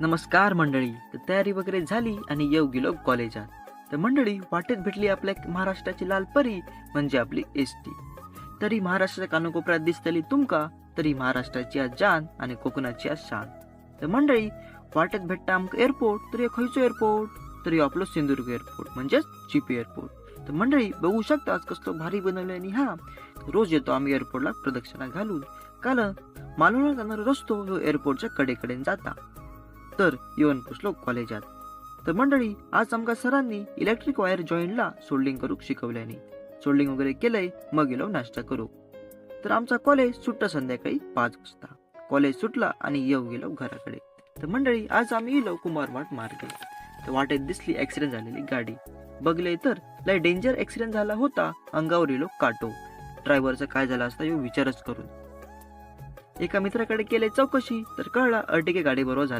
नमस्कार मंडळी तर तयारी वगैरे झाली आणि येऊ गेलो कॉलेजात. तर मंडळी वाटेत भेटली आपल्या महाराष्ट्राची लाल परी म्हणजे आपली एस टी तरी महाराष्ट्राच्या कानकोपऱ्यात दिसतली तुमका तरी महाराष्ट्राची आज जान आणि कोकणाची आज शान. तर मंडळी वाटेत भेटता आमक एअरपोर्ट तरी खंयचो एअरपोर्ट तरी आपलो सिंधुदुर्ग एअरपोर्ट म्हणजेच चिपी एअरपोर्ट. तर मंडळी बघू शकता आज कसलो भारी बनवले आणि हा रोज येतो आम्ही एअरपोर्टला प्रदक्षिणा घालून. कारण मालवणला जाणारा रस्तो ह्यो एअरपोर्टच्या कडेकडेन जाता. तर येऊन पोचलो कॉलेजात. तर मंडळी आज आमका सरांनी इलेक्ट्रिक वायर जॉईंटला सोल्डिंग करूक शिकवल्याने सोल्डिंग वगैरे केलंय मग गेलो नाश्ता करू तर आमचा कॉलेज सुट्टा संध्याकाळी पाच वाजता. कॉलेज सुटला आणि येऊ गेलो घराकडे. तर मंडळी आज आम्ही गेलो कुमारवाट मार्गे तर वाटेत दिसली ऍक्सिडेंट झालेली गाडी. बघले तर लय डेंजर ऍक्सिडेंट झाला होता अंगावर येलो काटो. ड्रायव्हरचा काय झाला असता येऊ विचारच करून. एका मित्राकडे केले चौकशी तर कळला अर्टिके गाडी बरोबर झाला